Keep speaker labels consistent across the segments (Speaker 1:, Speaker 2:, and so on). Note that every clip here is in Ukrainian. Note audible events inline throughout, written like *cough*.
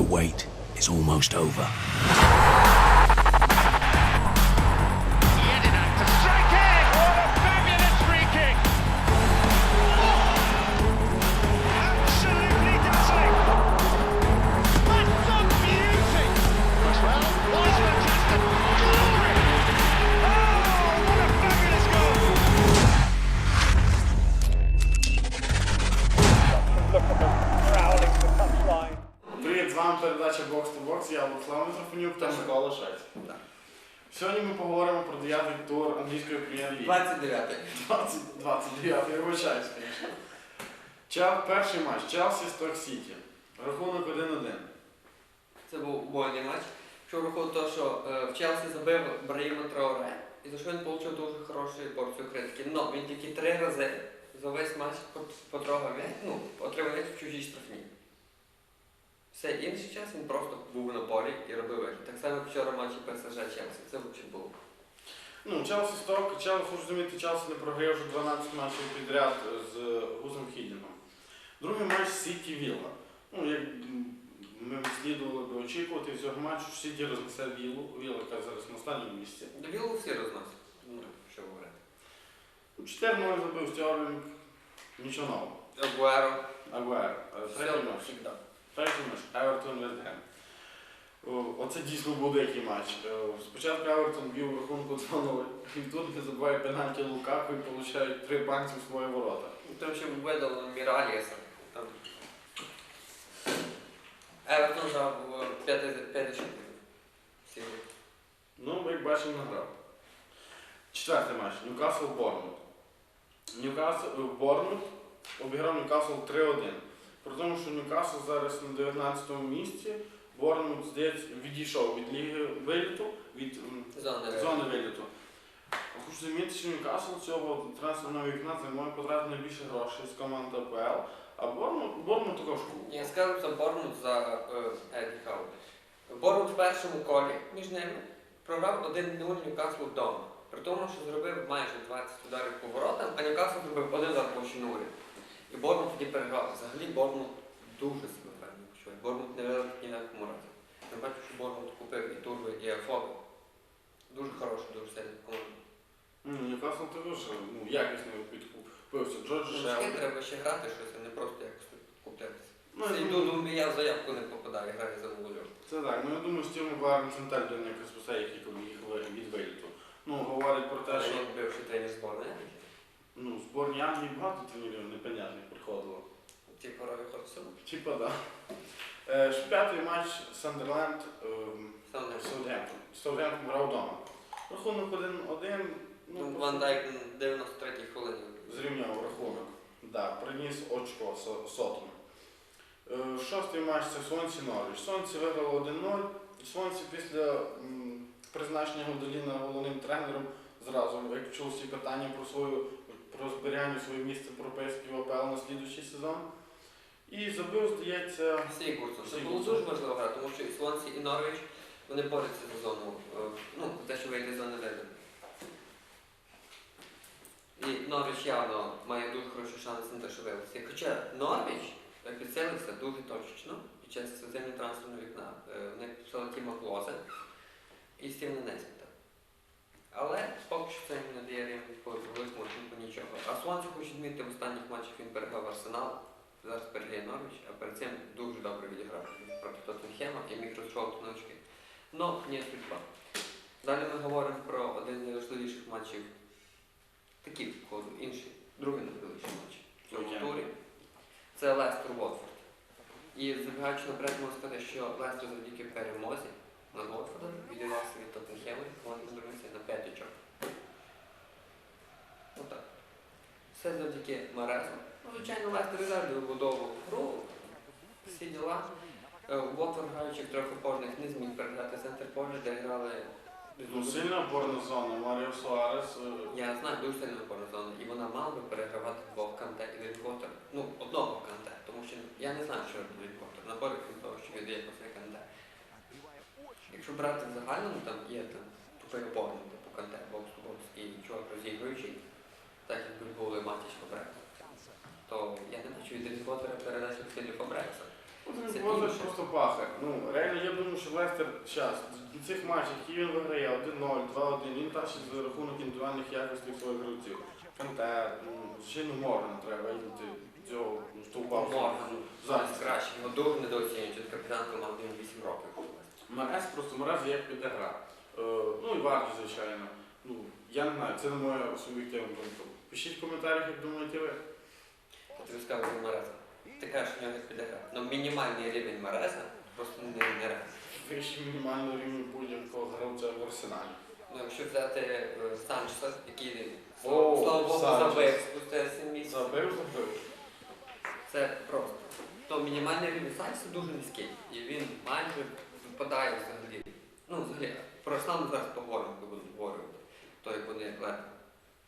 Speaker 1: The wait is almost over.
Speaker 2: 29,
Speaker 3: я вибачаюсь, звісно. Перший матч. Челсі Сток Сіті. Рахунок 1-1.
Speaker 2: Це був убойний матч. Що враховує те, що е, в Челсі забив Браїма Траоре. І за що він отримав дуже хорошу порцію критики. Но він тільки три рази за весь матч потрогав ну, отримав м'яч в чужій штрафній. Все інший час він просто був на полі і робив. Так само вчора матчі ПСЖ Челсі. Це було.
Speaker 3: Ну, Челсі Сток, Челсі, розумієте, Челсі не програє вже 12 матчів підряд з Гузом Хідіном. Другий матч Сіті Вілла. Ну, як ми слідували би очікувати цього матчу, що Сіті рознесе Віллу. Вілла, яка зараз на останньому місці.
Speaker 2: До Віллу всі розносять. Ну, що говорити.
Speaker 3: 4-0 забив Стерлінг. Нічого нового.
Speaker 2: Агуеро.
Speaker 3: Агуер. Третій
Speaker 2: Все,
Speaker 3: матч. Третій матч. Евертон Вестгем. Оце дійсно був деякий матч. Е, Спочатку Евертон у рахунку 2-0. І тут не забуває пенальті Лукаку і получають три банці в свої ворота.
Speaker 2: Там ще видали Міраліса. Евертон грав в 5 Всі.
Speaker 3: Ну, як бачимо, награв. Четвертий матч. Ньюкасл Борнмут. Ньюкасл е, Борнмут обіграв Ньюкасл 3-1. При тому, що Ньюкасл зараз на 19-му місці. Борнмут, здається, відійшов від ліги виліту, від м,
Speaker 2: Зони.
Speaker 3: зони виліту. Хочу замітити, що Ньюкасл цього трансферного вікна займає потратити найбільше грошей з команд АПЛ, а Борнмут, Борнмут також
Speaker 2: Я скажу за Борнмут за е, Еді Хау. Борнмут в першому колі між ними програв 1-0 Ньюкаслу вдома. При тому, що зробив майже 20 ударів по воротам, а Ньюкасл зробив один удар по Шинурі. І Борнмут тоді переграв. Взагалі Борнмут дуже себе Борнмут не великий ні на разі. Я бачу, що Борнмут купив і Турби, і Афоби. Дуже хороша, дуже сильна команда.
Speaker 3: М, Ньюкасл також ну, якісно підкупився. Джордж
Speaker 2: Ну,
Speaker 3: Шелл.
Speaker 2: ще треба ще грати щось, а не просто якось куплятися.
Speaker 3: Ну, я думаю,
Speaker 2: ну, я в заявку не попадаю, граю за молодь.
Speaker 3: Це так. Ну я думаю, що цьому Барн Центаль для якось усе, які коли їх ви- від виліту. Ну, говорять про те, що
Speaker 2: він бивший тренер зборної.
Speaker 3: ну, в зборні Англії багато тренерів непонятних приходило.
Speaker 2: Типу Рові Ходсон.
Speaker 3: Типа, да. Е, П'ятий матч Сандерленд ем, Саутгемптон. Саутгемптон грав вдома. Рахунок 1-1.
Speaker 2: Ну,
Speaker 3: Ну,
Speaker 2: Ван Дайк на 93-й хвилині.
Speaker 3: зрівняв рахунок. Да, приніс очко Со- Сотону. Е, Шостий матч це Сонці Норвіч. Сонці виграло 1-0. Сонці після призначення Гудоліна головним тренером зразу, як чув всі питання про свою про зберігання своє місце в європейській ОПЛ на слідуючий сезон. І забив, здається,
Speaker 2: Всі Гурцов. Це було дуже важлива гра, тому що і Слонці, і Норвіч, вони борються за зону, е, ну, те, що вийде за зони ведення. І Норвіч явно має дуже хороші шанси на те, що вилиться. Хоча Норвіч підсилився дуже точно під час зимнього трансферного вікна. Е, Вони підписали Тіма Клозе і Стівена Несміта. Але поки що це не дає рівень по великому рахунку нічого. А Слонці хочу відмітити, в останніх матчах він переграв Арсенал, зараз переграє Норвіч, а перед цим дуже добре відіграв проти Тоттенхема і міг розшовувати на очки. Но не судьба. Далі ми говоримо про один з найважливіших матчів, такий ходу, інший, другий найважливіший матч в турі. Це Лестер Уотфорд. І забігаючи наперед, можу сказати, що Лестер завдяки перемозі над Уотфордом відірвався від Тоттенхему, вони повернувся на 5 очок. Отак. Все завдяки Марезу. Ну, звичайно, Лестер завжди вибудовував гру, всі діла. Е, Уотфорд, граючи в трьох опорних, не зміг переграти центр поля, де грали
Speaker 3: ну, сильна опорна зона. Маріо Суарес. е,
Speaker 2: я знаю дуже сильно опорна зона, і вона мала би перегравати двох канте і Вількотер. Ну, одного канте, тому що я не знаю, що робить Вількотер. Набор крім того, що віддає після канте. Якщо брати в загальному, там є там тупий опорний, типу канте, бокс to бокс і чувак розігруючий, так як були матчі Фабрекса, то я не бачу від Вількотера передачі в стилі Фабрекса. Це
Speaker 3: Він возить просто пахне. Ну, реально, я думаю, що Лестер зараз, в цих матчах, які він виграє 1-0, 2-1, він тащить за рахунок індивідуальних якостей своїх гравців. Канте, ну, звичайно, Морган треба вийти цього ну, стовпа.
Speaker 2: Морган
Speaker 3: Зараз.
Speaker 2: зараз краще. Його дуже недооцінюють. От капітан команди 8 років.
Speaker 3: Марес просто Марес як піде гра. Е, ну і Варді, звичайно. Ну, я не знаю, це не моя суб'єктивна думка. Пишіть в коментарях, як думаєте ви.
Speaker 2: Я тобі скажу Ти кажеш, в нього піде. Ну мінімальний рівень Мареза просто не нереальний.
Speaker 3: Вище мінімального рівня будь-якого гравця в арсеналі.
Speaker 2: Ну, якщо взяти е, Санчеса, який
Speaker 3: О,
Speaker 2: слава Богу забив спустя 7 місяців.
Speaker 3: Забив, забив.
Speaker 2: Це просто. То мінімальний рівень Санчеса дуже низький. І він майже випадає взагалі. Ну, взагалі, про Арсенал зараз поговоримо, коли будемо говорити. То як вони легко.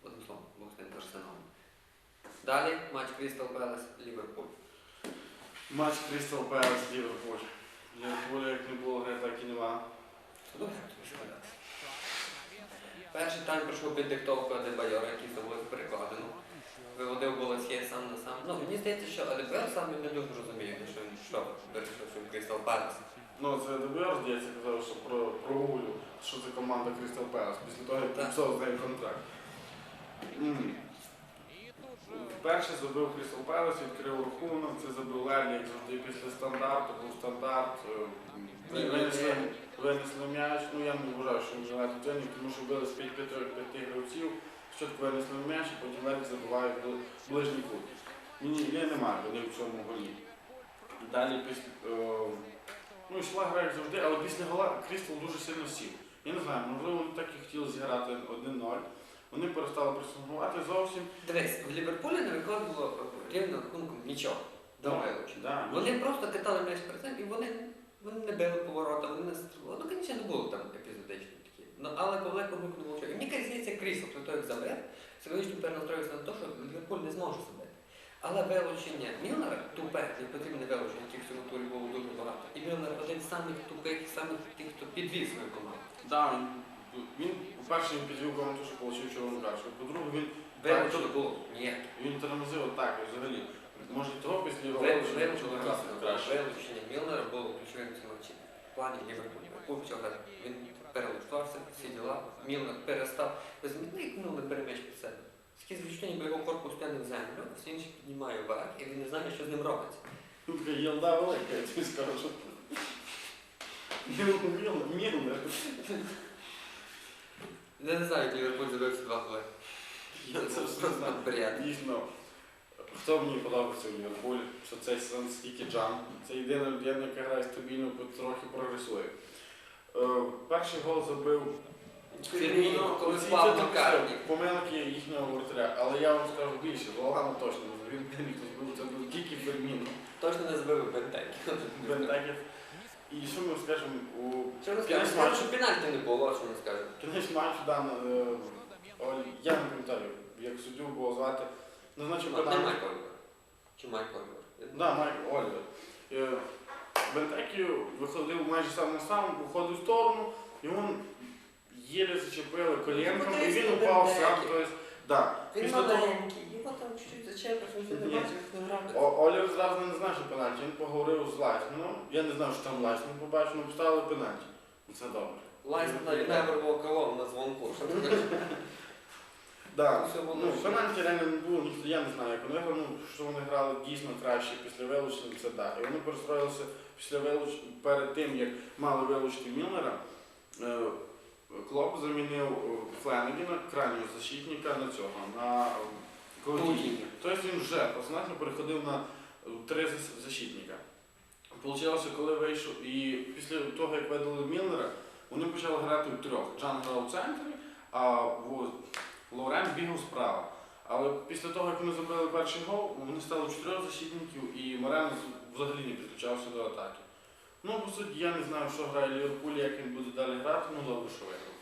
Speaker 2: Одним словом, Бог з ним Арсеналом. Далі матч Крістал Пелес Ліверпуль.
Speaker 3: Матч Крістал Пелес Ліверпуль. Ліверпуля як не було гри, так і нема.
Speaker 2: Добре, що гадати. Перший тайм пройшов під диктовку Адебайора, який зробив перекладину. Виводив Болоцьє сам на сам. Ну, мені здається, що Адебайор сам не дуже розуміє, що він що вирішив, що він Крістал Пелес.
Speaker 3: Ну, це ДБР, здається, казав, що про, про Улю, що це команда Крістал Пелес, після того, як підписав з нею контракт. М. Перший забив Крістал Пелес, відкрив рахунок, це забив Лелі, як завжди після стандарту, був стандарт. е,
Speaker 2: Ні, ні,
Speaker 3: Винесли, винесли м'яч, ну я не вважаю, що він живе цінник, тому що били з 5 п'яти гравців, спочатку винесли м'яч, і потім Лелі забиває в ближній кут. Мені я немає вони в цьому голі. Далі після. е, Ну, йшла гра як завжди, але після гола Крістал дуже сильно сів. Я не знаю, можливо, вони так і хотіли зіграти 1-0. Вони перестали пресингувати зовсім.
Speaker 2: Дивись, в Ліверпулі не виходило рівно рахунком нічого. До
Speaker 3: Да,
Speaker 2: Вони просто катали м'яч перед і вони, вони не били поворота, вони не стріли. Ну, звісно, не було там епізодично такі. Ну, але великому рахунку не було чого. І мені здається, Крісл, при того, як забив, психологічно перенастроївся на те, що Ліверпуль не зможе забити. Але вилучення Мілнера, тупе, не потрібне вилучення, яких в цьому турі було дуже багато. І Мілнер один з самих тупих, самих тих, хто підвіз свою команду.
Speaker 3: Да, він, по-перше, він підвів що отримав червону. По-друге, він,
Speaker 2: Вилучення було ніяке.
Speaker 3: він тормозив атаки взагалі. Може того після його
Speaker 2: Вилучення
Speaker 3: вилучення
Speaker 2: Мілнера було ключовим цьому. В плані почав. Він перелаштувався, всі діла. Мілнер перестав. Ви замітили, як Мілнер бере м'яч під себе? Таке звичайно, бо його корпус тягне в землю, всі інші піднімає вверх, і він не знає, що з ним робиться.
Speaker 3: Тут єлда велика, я тобі скажу. Міл, міл, міл.
Speaker 2: Я не знаю, як Ліверпуль забився два голи.
Speaker 3: Я це все
Speaker 2: просто
Speaker 3: знаю.
Speaker 2: бред.
Speaker 3: Дійсно, хто мені подобається в Ліверпуль, що цей сезон стільки джам. Це єдина людина, яка грає стабільно, трохи прогресує. Е, перший гол забив
Speaker 2: Фірміно, коли
Speaker 3: Оці це
Speaker 2: на карні.
Speaker 3: Помилки їхнього воротаря, але я вам скажу більше, Логана точно не забив. Він єдиний, хто збив, це був тільки Ферміно.
Speaker 2: Точно не забив Бентекі.
Speaker 3: Бентекет. І що ми скажемо у
Speaker 2: Що скажеш? Що пенальті не було, що не скажемо.
Speaker 3: кінець матчу дана, е, Оль- я не пам'ятаю, як суддю було звати. Назначив
Speaker 2: Не
Speaker 3: пенальті.
Speaker 2: Майк Олівер. Чи Майк Олівер?
Speaker 3: Да, Майк Олівер. Е, Бентекі виходив майже сам на сам, виходив в сторону, йому єлі зачепили коленком, і він упав сам. Тобто, да.
Speaker 2: Він
Speaker 3: Після того
Speaker 2: маленький, там чуть-чуть зачепиш, він не бачив, не грати.
Speaker 3: О- Олівер зразу не знав, що пенальті. Він поговорив з Лайсманом. Я не знав, що там Лайсман побачив, але поставили пенальті. Ну, Це добре.
Speaker 2: Лайс навіть не вирвав колон на дзвонку. що ти кажеш?
Speaker 3: Да.
Speaker 2: Все було
Speaker 3: Ну,
Speaker 2: ще.
Speaker 3: пенальті реально не було, ніхто, я не знаю, як вони грали, ну, що вони грали дійсно краще після вилучення, це так. І вони перестроїлися після вилучення, перед тим, як мали вилучити Мілнера, е, Клоп замінив е, Фленегіна, крайнього защитника, на цього, на е, Клодіні. Тобто він вже основно переходив на три защитника. Получилося, коли вийшов, і після того, як видали Мілнера, вони почали грати в трьох. Джан грав у центрі, а Лорен бігав справа. Але після того, як вони забили перший гол, вони стали чотирьох защитників і Морен взагалі не підключався до атаки. Ну, по суті, я не знаю, що грає Ліверпуль, як він буде далі грати, ну добре, що виграв.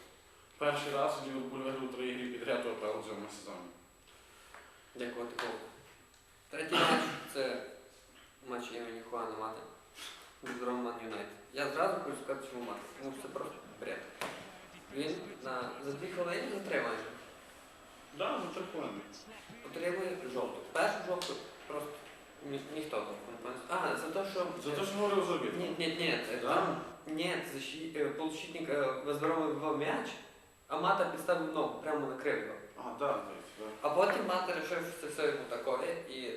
Speaker 3: Перший раз Ліверпуль виграв три ігри підряд у АПЛ в цьому сезоні.
Speaker 2: Дякувати Богу. Третій матч це матч імені Хуана Мати від Роман Юнайтед. Я зразу хочу сказати, чому мати, тому що це просто бред. Він на, за дві хвилини затримає.
Speaker 3: Так, за три хвилини.
Speaker 2: Отримує жовту. Першу жовту просто Ні, ніхто так не пам'ятає. А, за те, що...
Speaker 3: За те, що говорив забіг.
Speaker 2: Ні, ні, ні, е,
Speaker 3: Да?
Speaker 2: там, ні, защи- е, полузащитник е, виздоровив м'яч, а Мата підставив ногу, прямо накрив його.
Speaker 3: А, да, да.
Speaker 2: А потім Мата вирішив, що це все йому таке, і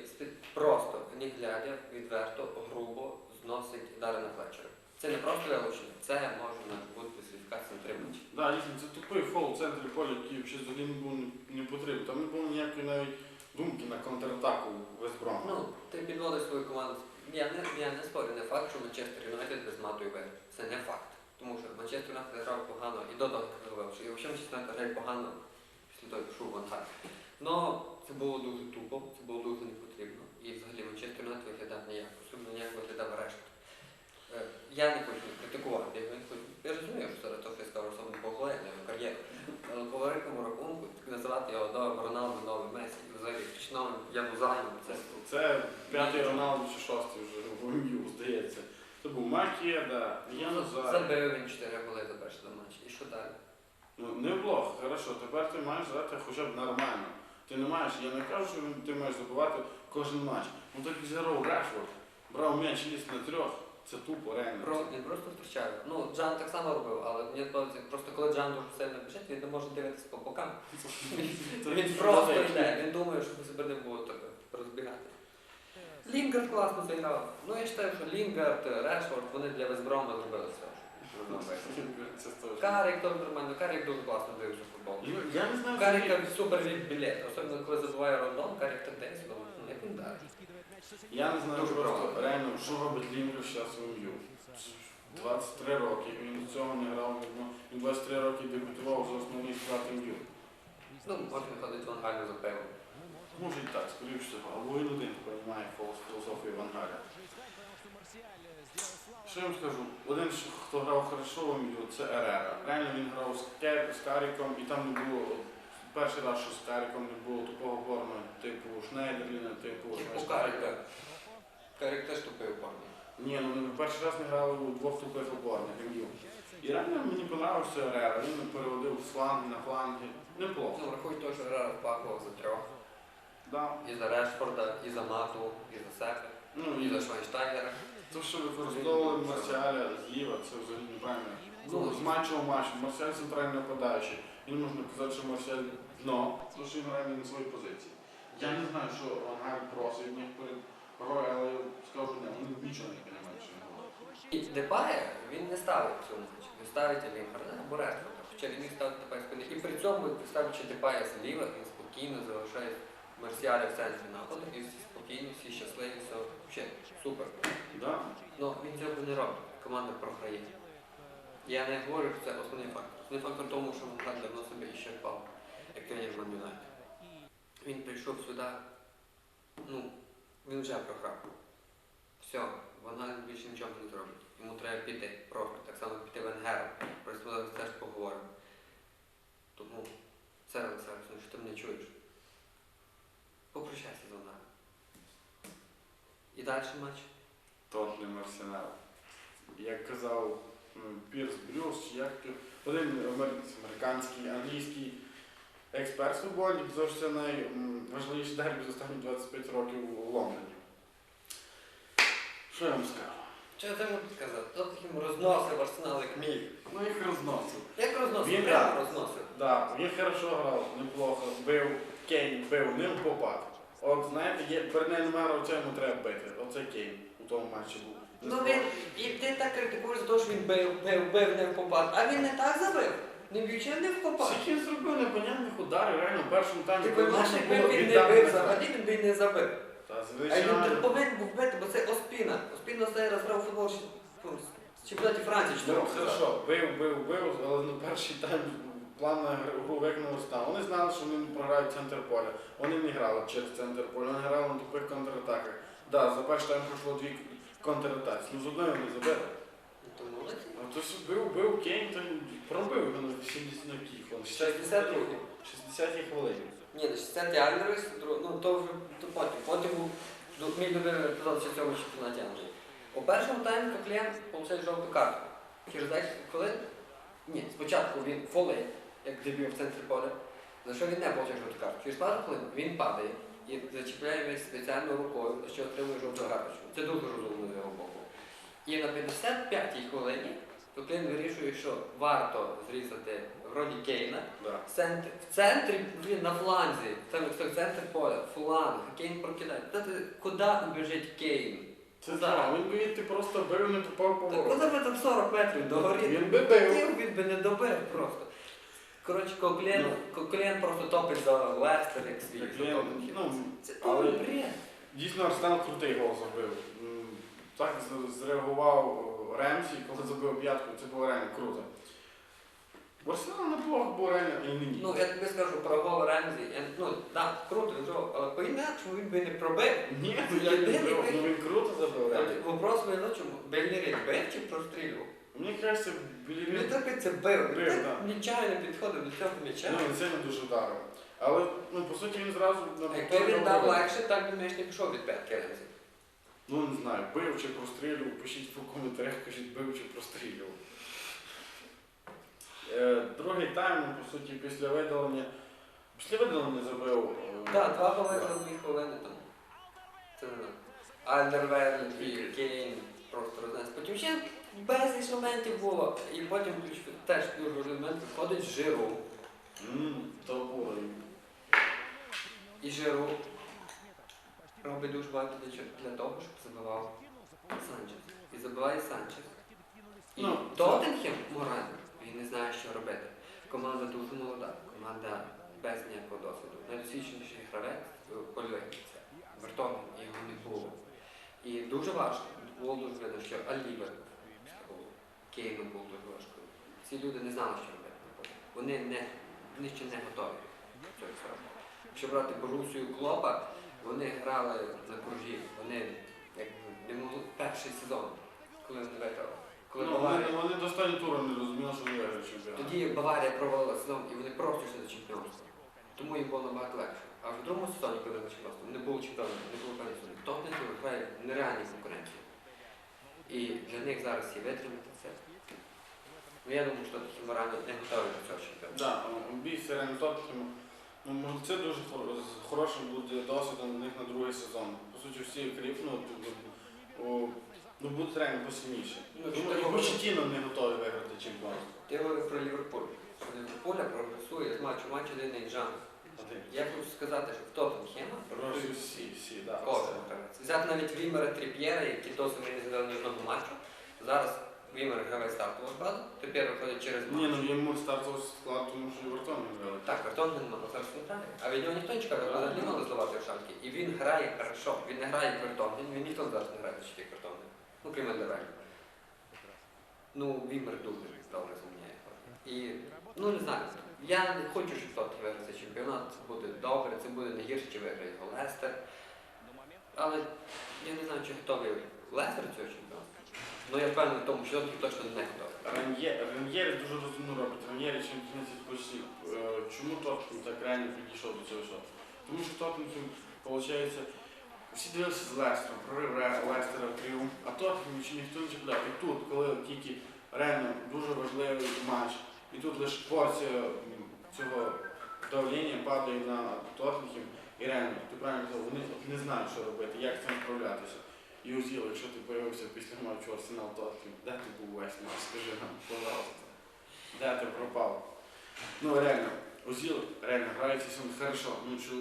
Speaker 2: просто, не глядя, відверто, грубо зносить удари на Флетчера. Це не просто вилучення, це може бути класифікація тримач.
Speaker 3: Да, дійсно, це тупий фол в центрі поля, який взагалі не був не потрібен. Там не було ніякої навіть думки на контратаку Вестброму.
Speaker 2: Ну, ти підводиш свою команду. Я не, я не спорю, не факт, що Манчестер Юнайтед без мату і виграв. Це не факт. Тому що Манчестер Юнайтед грав погано і до того, як виграв. І взагалі Манчестер Юнайтед грає погано того, як пішов в Но це було дуже тупо, це було дуже непотрібно. І взагалі Манчестер Юнайтед виглядав ніяк, особливо ніяк виглядав решта. Е, Я не хочу критикувати, я не хочу. Я розумію, що зараз то, що я сказав, особливо поглядає на його кар'єру. Але по великому рахунку так називати його новим Роналду, новим Месі, і взагалі новим Янузаєм, це
Speaker 3: Це п'ятий Роналду чи шостий вже в МЮ, здається. Це був Македа, Янузай.
Speaker 2: Забив він 4 голи за перший матч. І що далі?
Speaker 3: Ну, неплохо, хорошо. Тепер ти маєш грати хоча б нормально. Ти не маєш, я не кажу, що ти маєш забувати кожен матч. Ну так зіграв Решфорд, брав м'яч ліс на трьох. Це тупо, реально.
Speaker 2: Про, він просто втрачає. Ну, Джан так само робив, але мені подобається, просто коли Джан дуже сильно біжить, він не може дивитися по бокам. *laughs* Він просто йде, він думає, щоб себе не було так розбігати. Лінгард класно зіграв. Ну я вважаю, що Лінгард, Решфорд, вони для Весброма зробили все. Карик теж нормально, Карик дуже класно дивився футбол.
Speaker 3: Ну, Я не знаю,
Speaker 2: Карика супер від білет, особливо коли забуває рандом, Карик десь, ну, як він дає.
Speaker 3: Я не знаю
Speaker 2: Дуже
Speaker 3: просто
Speaker 2: правильно.
Speaker 3: реально, що робить Лінгер зараз в МЮ. 23 роки, він з цього не грав, ну, він 23 роки дебютував за основний склад МЮ.
Speaker 2: Ну, можна ходити в Ангалію за пивом.
Speaker 3: Може і так, скоріше всього, або він один розуміє філософію Вангаля. Що я вам скажу? Один, хто грав хорошо в МЮ, це Ерера. Реально він грав з, Каріком, і там не було, перший раз, що з Каріком не було тупого борну, типу Шнейдерліна, типу
Speaker 2: Типу
Speaker 3: знаєш,
Speaker 2: Карика. Теж тупив парні.
Speaker 3: Ні, ну перший раз не грали у двох тупих опорних МЮ. І реально мені подобався Ерера, він переводив з фланги на фланги. Неплохо.
Speaker 2: Ну, рахуй те, що грав пакував за трьох.
Speaker 3: Да.
Speaker 2: І за Решфорда, і за Мату, і за себе,
Speaker 3: Ну,
Speaker 2: і
Speaker 3: і
Speaker 2: за Швайнштайгера.
Speaker 3: То, що використовували Марсіаля зліва, це взагалі неправильно. Ну, з матчу в матч. Марсіаль центральний нападаючий. Він можна казати, що Марсіаль дно, тому що він не на своїй позиції. Я не знаю, що Вангаль просить в них перед грою, але скажу, не, вони нічого не говорить.
Speaker 2: І Депая він не ставить цьому матчі. Він ставить Лінгарда або Решфорда. Хоча він міг ставити Депая з. І при цьому, ставлячи Депая зліва, він спокійно залишає Марсіаля в центрі нападу, і всі спокійні, всі щасливі, все взагалі супер.
Speaker 3: Да?
Speaker 2: Ну, він цього не робить. Команда програє. Я не говорю, що це основний фактор. Основний фактор в тому, що Вангаль давно себе іщерпав, як тренер Ман Юнайтед. Він прийшов сюди, ну, він вже програв. Все, Вангаль більше нічого не зробить. Йому треба піти просто, так само піти Венгером. Просто ми зараз теж поговоримо. Тому, це Олександр, що ти мене чуєш. Попрощайся з Вангалем. І далі матч.
Speaker 3: Тотнем Арсенал. Як казав м, Пірс Брюс, чи як то- один амер- американський, англійський експерт з футболі, казав, що це найважливіший дербі за останні 25 років у Лондоні. Що я вам скажу?
Speaker 2: Що я можу сказати? Тоттенхем розносив Арсенал як міг.
Speaker 3: Ну їх розносив.
Speaker 2: Як розносив?
Speaker 3: Він
Speaker 2: Прямо
Speaker 3: грав.
Speaker 2: розносив.
Speaker 3: Да, він хорошо грав, неплохо, бив, Кейн бив, ним попав. От знаєте, є, немає гравця, йому треба бити. Оце Кейн у тому матчі був.
Speaker 2: Ну він, і ти так критикуєш за те, що він бив, бив, бив, не в попад. А він не так забив. Не б'ючи, не в попад.
Speaker 3: Скільки він зробив непонятних ударів, реально в першому таймі.
Speaker 2: Ти
Speaker 3: коли
Speaker 2: поймеш,
Speaker 3: можна
Speaker 2: якби
Speaker 3: було
Speaker 2: він не
Speaker 3: віддати
Speaker 2: бив
Speaker 3: назад.
Speaker 2: взагалі, він би не забив.
Speaker 3: Та
Speaker 2: А він
Speaker 3: звичайно.
Speaker 2: повинен був бити, бо це Оспіна. Оспіна останній раз грав у футбол ще, ну, з чемпіонаті Франції, чи
Speaker 3: Ну,
Speaker 2: роки назад.
Speaker 3: хорошо, бив, бив, бив, але на перший тайм план на гру виконав став. Вони знали, що вони програють центр поля. Вони не грали через центр поля, вони грали на тупих контратаках. Да, за перший тайм пройшло дві контратаки. Ну, з одної вони забили.
Speaker 2: Ну, то.
Speaker 3: Бив, бив Кейн, то пробив його на 70 на.
Speaker 2: 60 років.
Speaker 3: 60 хвилин.
Speaker 2: Ні, на 60 Альварес, дру- ну то вже то потім. Потім був ду- мій любимий епізод ще в цьому чемпіонаті Англії. У першому таймі Коклєн отримав жовту картку. Через 10 хвилин, ні, спочатку він фолей, як дебют в центрі поля, за що він не отримав жовту картку. Через пару хвилин він падає, і зачіпляє м'яч спеціальною рукою, що отримує жовту карточку. Це дуже розумно з його боку. І на 55-й хвилині Коклін вирішує, що варто зрізати вроді Кейна.
Speaker 3: Да.
Speaker 2: В центрі, в центрі, блін, на фланзі, там в центр поля, фланг, Кейн прокидає. Та ти, куди убіжить Кейн?
Speaker 3: Це
Speaker 2: Куда?
Speaker 3: так, він би ти просто бив, не попав по
Speaker 2: Та
Speaker 3: воротах.
Speaker 2: куди ви там 40 метрів до горі?
Speaker 3: Він би бив.
Speaker 2: Хотів, Він би не добив просто. Коротше, Коклін,
Speaker 3: Ну.
Speaker 2: Коклін просто топить за Лестер, як свій. Тоттенхем.
Speaker 3: ну,
Speaker 2: це
Speaker 3: але-
Speaker 2: бред.
Speaker 3: Дійсно, Арсенал крутий гол забив. М, Так з- зреагував е, Ремсі, коли забив п'ятку, це було реально круто. В Арсенал неплохо було реально і нині.
Speaker 2: Ну, я тобі скажу про гол Ремзі. Я, ну, так, круто, він зробив, але по-інакшому він би не пробив.
Speaker 3: Ні, ну я не забив, ну він круто забив реально.
Speaker 2: Вопрос в чому? Бельнері бив чи прострілював?
Speaker 3: Мені кажеться,
Speaker 2: Він
Speaker 3: білі
Speaker 2: так це бив.
Speaker 3: Бив,
Speaker 2: Він так
Speaker 3: да.
Speaker 2: нечайно підходив до цього м'яча.
Speaker 3: Ну, він сильно дуже вдарив. Але, ну, по суті, він зразу на
Speaker 2: Якби
Speaker 3: повторі
Speaker 2: він дав легше, так би м'яч не пішов від п'ятки Ремзі.
Speaker 3: Ну, не знаю, бив чи прострілював, пишіть в коментарях, кажіть, бив чи прострілював. Е, другий тайм, ну, по суті, після видалення. Після видалення забив. е,
Speaker 2: Так, два за дві хвилини там. Це не. І Кейн просто рознес. Потім ще безліч моментів було. І потім теж дуже важливий момент виходить Жиру.
Speaker 3: М, то було.
Speaker 2: І Жиру робить дуже багато для того, щоб забивав Санчес. І забиває Санчес. І
Speaker 3: Ну,
Speaker 2: Тоттенхем морально, він не знає, що робити. Команда дуже молода, команда без ніякого досвіду. Найдосвідченіший гравець польовий це Вертонген, його не було. І дуже важко. Було дуже видно, що Алівер Кейну було дуже важко. Ці люди не знали, що робити. на полі. Вони не вони ще не готові до цього всього. Якщо брати Борусію Клопа, вони грали на кружі, вони якби не могли перший сезон, коли вони виграли. Коли
Speaker 3: Ну,
Speaker 2: Баварія.
Speaker 3: вони, вони до останнього туру не розуміли, що вони виграють чемпіонат.
Speaker 2: Тоді Баварія провалила сезон і вони просто йшли до чемпіонства. Тому їм було набагато легше. А в другому сезоні, коли на чемпіонство, не було чемпіонів, не було певних судів. Тоттенхем грає в нереальній конкуренції. І для них зараз є витримати це. Ну я думаю, що Тоттенхем рано не готові до цього чемпіонату.
Speaker 3: Так, бій Сирен Тоттенхему. Ну, може, це дуже хор- з- хорошим буде досвідом для них на другий сезон. По суті, всі кріпнуть, ну, будуть реально посильніші.
Speaker 2: Ну,
Speaker 3: Тому
Speaker 2: чи
Speaker 3: і
Speaker 2: ти
Speaker 3: Почетіно не готові виграти чемпіонство.
Speaker 2: Ти говорив про Ліверпуль. Що Ліверпуля прогресує з матчу матч один Жан. Я хочу сказати, що в Тоттенхема прогресує
Speaker 3: всі, всі, так.
Speaker 2: кожен гравець. Взяти навіть Вімера Тріп'єра, які досі ми не зіграли ні одного матчу. Зараз Вімер гравець стартового складу, тепер виходить через
Speaker 3: Ні, ну йому стартовий склад, тому що Івертон не грали.
Speaker 2: Так, картон він мав зараз не грає. А від нього ніхто не чекав, його взагалі мали зливати в шапки. І він грає хорошо. Він не грає картон, він, він ніхто зараз не грає в картон. Ну, крім Ельдерель. Ну, Вімер дуже добре заміняє. І, ну не знаю. Я не хочу, щоб Тот виграє цей чемпіонат. Це буде добре, це буде не гірше, чи виграє його Лестер. Але я не знаю, чи готовий Лестер цього чемпіонату. Ну я впевнений в тому, що Тоттенхем точно не готовий.
Speaker 3: Ран'єрі дуже розумно робить. Ран'єрі чим кінець. Чому Тоттенхем так реально підійшов до цього всього? Тому що Тоттенхем, виходить, всі дивилися з Лестером, прорив Лестера в тріумф, а ще ніхто не чіпляв. І тут, коли тільки реально дуже важливий матч, і тут лише порція цього давлення падає на Тоттенхем, і реально, ти правильно казав, вони не знають, що робити, як цим справлятися. І Озіл, якщо ти появився після матчу Арсенал Тоттенхем, де ти був весь матч? Скажи нам, пожалуйста. Де ти пропав? Ну реально, Озіл реально грає цей хорошо. Ну, що,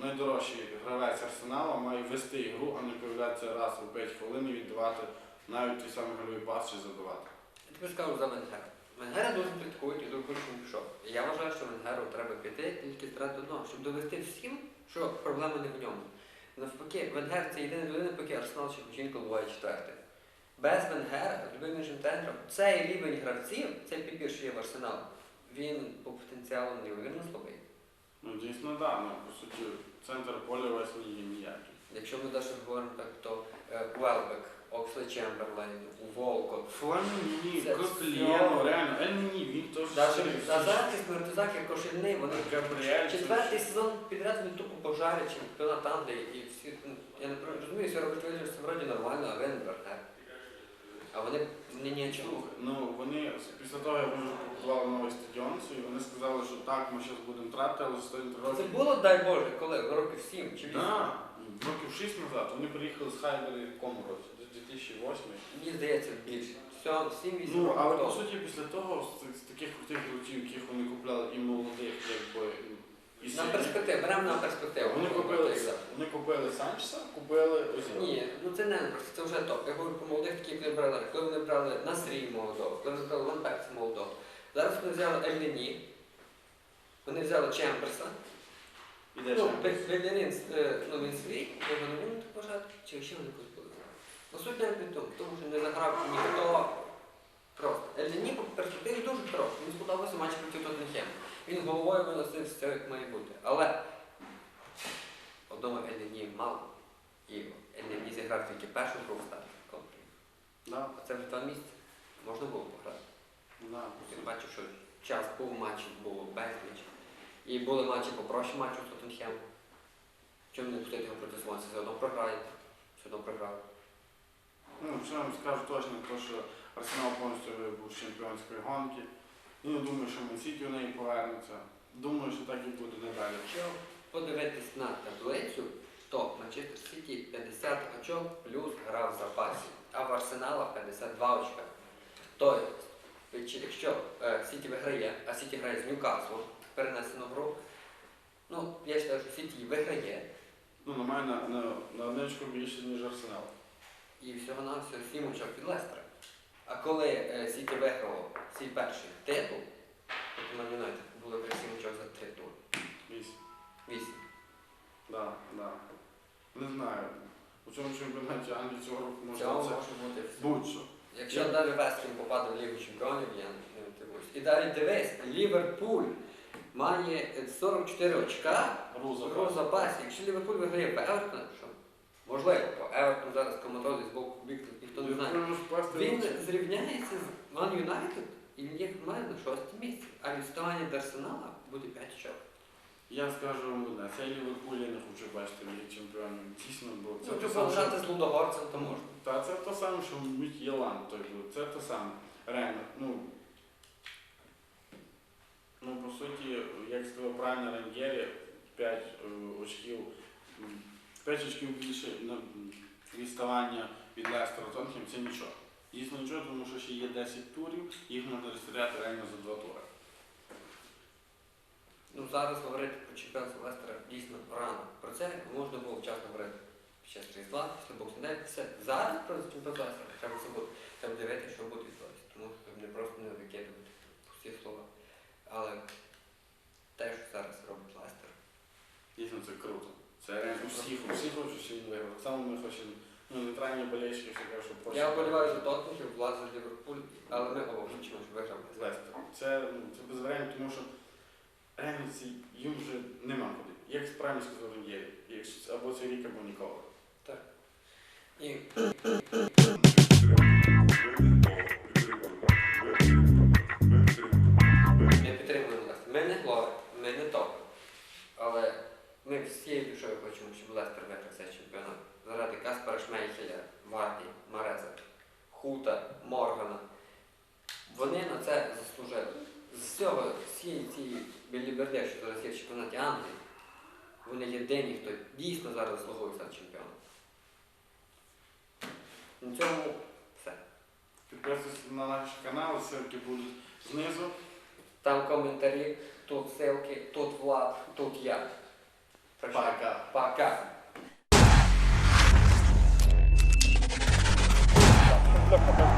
Speaker 3: найдорожчий гравець Арсенала має вести ігру, а не появлятися раз у 5 хвилин і віддавати навіть той самий гольовий пас чи забивати.
Speaker 2: Я тобі скажу за Венгера. Венгера дуже критикують і хочуть, щоб пішов. І я вважаю, що Венгеру треба піти тільки з одного, щоб довести всім, що проблема не в ньому. Навпаки, Венгер це єдина людина, поки Арсенал ще жінка буває четвертий. Без Венгера, любим іншим тренером, цей рівень гравців, цей підбір, що є в Арсенал, він по потенціалу неймовірно слабий.
Speaker 3: Ну дійсно так, да, ну по суті, центр поля весь не є ніякий.
Speaker 2: Якщо ми далі говоримо так, то Уелбек, Оксле Чемберлейн, Волкот,
Speaker 3: Фуані, ні,
Speaker 2: Це
Speaker 3: Коклєно,
Speaker 2: все.
Speaker 3: реально, Ель він теж
Speaker 2: Навіть
Speaker 3: сильний.
Speaker 2: Кошельний, вони четвертий сезон підряд вони тупо пожарять чемпіонат Англії і всі, ну, я не розумію, всі роблять вигляд, що це вроді нормально, а він Вергер. А вони вони ні чого.
Speaker 3: Слухай, ну вони після того, як ми вже побудували новий стадіон, свій, вони сказали, що так, ми зараз будемо тратити, але за 103
Speaker 2: Це було, дай Боже, коли? Років 7 чи 8?
Speaker 3: Так, років 6 назад. Вони приїхали з Хайбері в якому році? Десь 2008.
Speaker 2: Мені здається, більше. Все, 7-8
Speaker 3: Ну, але по суті, після того, з, з таких крутих гравців, яких вони купляли і молодих, якби і
Speaker 2: На
Speaker 3: сильних,
Speaker 2: перспективу, беремо на перспективу.
Speaker 3: Вони купили, вони купили Санчеса, купили Озіла.
Speaker 2: Ні, ну це не це вже топ. Я говорю про молодих, таких коли брали. Коли вони брали Насрій молодого, коли вони брали Ванпекса молодого. Зараз вони взяли Ельнені, вони взяли Чемберса.
Speaker 3: І де
Speaker 2: Ну,
Speaker 3: Чемберс?
Speaker 2: Бельдерін, ну він свій, його не будемо так вважати, чи ще вони були. Ну суть не в тому, що не заграв ніхто просто. Ельнені по перспективі дуже хороший, він сподобався матч проти Тоттенхем. Він головою виносив все, як має бути. Але одному Ельнені мало. І Ельнені зіграв тільки першу гру в старті.
Speaker 3: Да,
Speaker 2: А це вже два місяці. Можна було пограти.
Speaker 3: да.
Speaker 2: Я бачив, що час був матчів, було безліч. І були матчі попроще матчу з Тоттенхем. Чому не пустити його проти Свонсі? Все одно програєте. Все одно програли.
Speaker 3: Ну, що я вам скажу точно, то, що Арсенал повністю вибув з чемпіонської гонки. Ну, я думаю, що Мансіті у неї повернеться. Думаю, що так і буде надалі.
Speaker 2: Якщо подивитись на таблицю, то Манчестер Сіті 50 очок плюс гра в запасі, а в Арсенала 52 очка. Тобто, якщо е, Сіті виграє, а Сіті грає з Ньюкаслом, перенесену гру, ну, я вважаю, що Сіті виграє,
Speaker 3: Ну, на мене на, на одне очко більше, ніж Арсенал.
Speaker 2: І всього на всього 7 очок від Лестера. А коли е, Сіті виграло свій перший титул, проти Man Юнайтед було вже 7 очок за 3 тури.
Speaker 3: Вісім.
Speaker 2: 8.
Speaker 3: Да, да. Не знаю. У цьому чемпіонаті Англії цього року може
Speaker 2: бути
Speaker 3: будь-що.
Speaker 2: Якщо
Speaker 3: Я-
Speaker 2: далі Вестхем попаде в Лігу Чемпіонів, я не дивуюсь. І далі дивись, Ліверпуль має 44 очка
Speaker 3: Гру
Speaker 2: в запасі. Якщо Ліверпуль виграє Евертон, можливо, Евертон зараз коматозі з боку ніхто не знає. Він зрівняється з Ман Юнайтед і він має на шосте місце. А відставання до Арсенала буде 5 очок.
Speaker 3: Я скажу вам одне, цей Ліверпуль я не хочу бачити в Лігі Чемпіонів. Дійсно, бо це
Speaker 2: Ну,
Speaker 3: те
Speaker 2: ти з Лудогорцем, то можна.
Speaker 3: Та це те саме, що Міт'єланд той був. Це те саме. Реально. Ну, ну по суті, як сказав правильно Рангері, 5 очків, 5 очків більше на відставання від Лестера Тонхем це нічого. Дійсно нічого, тому що ще є 10 турів, їх можна розстріляти реально за 2 тури.
Speaker 2: Ну зараз говорити про чемпіонство Лестера дійсно рано. Про це можна було вчасно говорити під час Різдва, після боксу. Все. Зараз про чемпіонство Лестера треба забути. Треба дивитися, що буде відбуватися. Тому не просто не викидувати пусті слова. Але те, що зараз робить Лестер.
Speaker 3: Дійсно це круто. Це всіх, всі хочуть, щоб він. Так само ми хочемо, ну, нейтральні болельщики, що кажуть, що просто...
Speaker 2: Я вболіваю за Тоттенхем, влад за Ліверпуль, але ми обов'язково виграв Лестер.
Speaker 3: Це, ну, це без варіантів, тому що реально ці, їм вже нема куди. Як правильно сказав якщо- або це рік, або ніколи.
Speaker 2: І ми всією душою хочемо, щоб Лестер виграв цей чемпіонат. Заради Каспара Шмейхеля, Варді, Мареза, Хута, Моргана. Вони на це заслужили. З всього, всієї цієї біліберди, що зараз є в чемпіонаті Англії, вони єдині, хто дійсно зараз заслуговує стати чемпіоном. На цьому все.
Speaker 3: Підписуйтесь на наш канал, ссылки будуть знизу.
Speaker 2: Там коментарі, тут ссылки, тут Влад, тут я.
Speaker 3: Paga.
Speaker 2: Paga.
Speaker 4: Look, look, look.